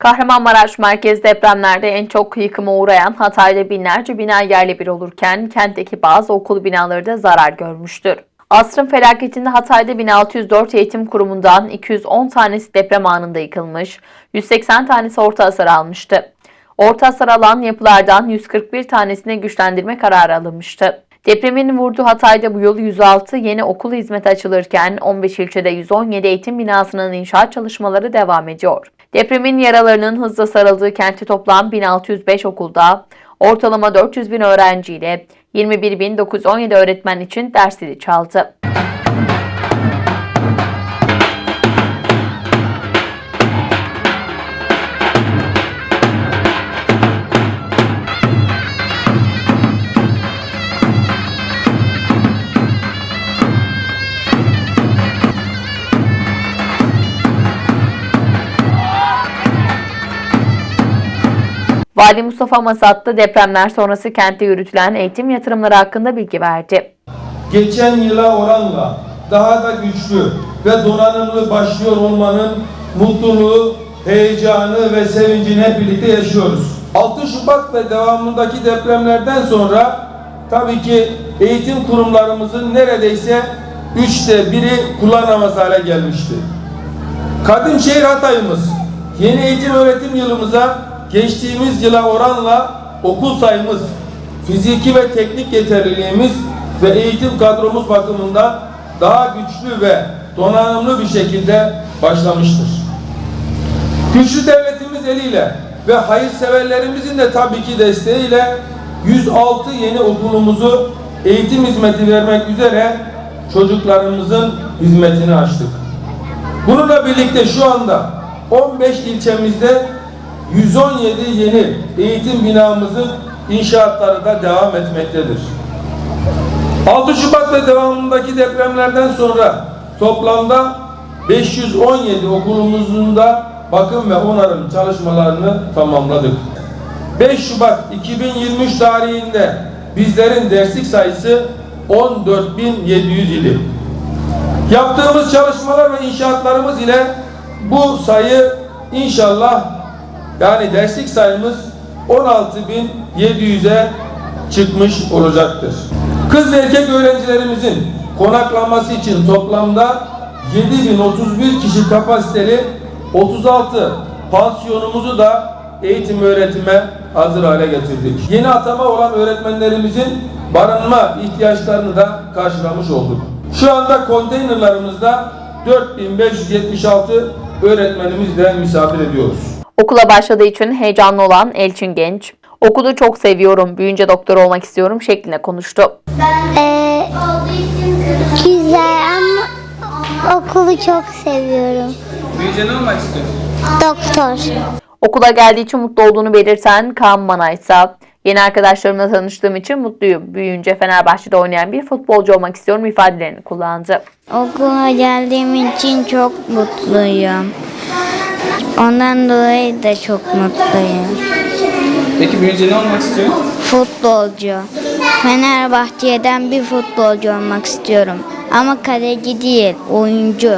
Kahramanmaraş merkez depremlerde en çok yıkıma uğrayan Hatay'da binlerce bina yerle bir olurken kentteki bazı okul binaları da zarar görmüştür. Asrın felaketinde Hatay'da 1604 eğitim kurumundan 210 tanesi deprem anında yıkılmış, 180 tanesi orta hasar almıştı. Orta hasar alan yapılardan 141 tanesine güçlendirme kararı alınmıştı. Depremin vurduğu Hatay'da bu yıl 106 yeni okul hizmeti açılırken 15 ilçede 117 eğitim binasının inşaat çalışmaları devam ediyor. Depremin yaralarının hızla sarıldığı kentte toplam 1605 okulda ortalama 400 bin öğrenciyle 21.917 öğretmen için ders zili çaldı. Vali Mustafa Masatlı depremler sonrası kentte yürütülen eğitim yatırımları hakkında bilgi verdi. geçen yıla oranla daha da güçlü ve donanımlı başlıyor olmanın mutluluğu, heyecanı ve sevincini hep birlikte yaşıyoruz. 6 Şubat ve devamındaki depremlerden sonra tabii ki eğitim kurumlarımızın neredeyse üçte biri kullanamaz hale gelmişti. Kadimşehir Hatay'ımız yeni eğitim öğretim yılımıza geçtiğimiz yıla oranla okul sayımız, fiziki ve teknik yeterliliğimiz ve eğitim kadromuz bakımından daha güçlü ve donanımlı bir şekilde başlamıştır. Güçlü devletimiz eliyle ve hayırseverlerimizin de tabii ki desteğiyle 106 yeni okulumuzu eğitim hizmeti vermek üzere çocuklarımızın hizmetini açtık. Bununla birlikte şu anda 15 ilçemizde 117 yeni eğitim binamızın inşaatları da devam etmektedir. 6 Şubat ve devamındaki depremlerden sonra toplamda 517 okulumuzun da bakım ve onarım çalışmalarını tamamladık. 5 Şubat 2023 tarihinde bizlerin derslik sayısı 14.700 idi. Yaptığımız çalışmalar ve inşaatlarımız ile bu sayı inşallah yani derslik sayımız 16.700'e çıkmış olacaktır. Kız ve erkek öğrencilerimizin konaklaması için toplamda 7031 kişi kapasiteli 36 pansiyonumuzu da eğitim öğretime hazır hale getirdik. Yeni atama olan öğretmenlerimizin barınma ihtiyaçlarını da karşılamış olduk. Şu anda konteynerlarımızda 4576 öğretmenimizle misafir ediyoruz. Okula başladığı için heyecanlı olan Elçin Genç, okulu çok seviyorum, büyüyünce doktor olmak istiyorum şeklinde konuştu. Ee, güzel ama okulu çok seviyorum. Büyüyünce ne olmak istiyorsun? Doktor. Okula geldiği için mutlu olduğunu belirten Kaan Mana ise yeni arkadaşlarımla tanıştığım için mutluyum. Büyüyünce Fenerbahçe'de oynayan bir futbolcu olmak istiyorum ifadelerini kullandı. Okula geldiğim için çok mutluyum. Ondan dolayı da çok mutluyum. Peki büyüyünce ne olmak istiyorsun? Futbolcu. Fenerbahçe'den bir futbolcu olmak istiyorum. Ama kaleci değil, oyuncu.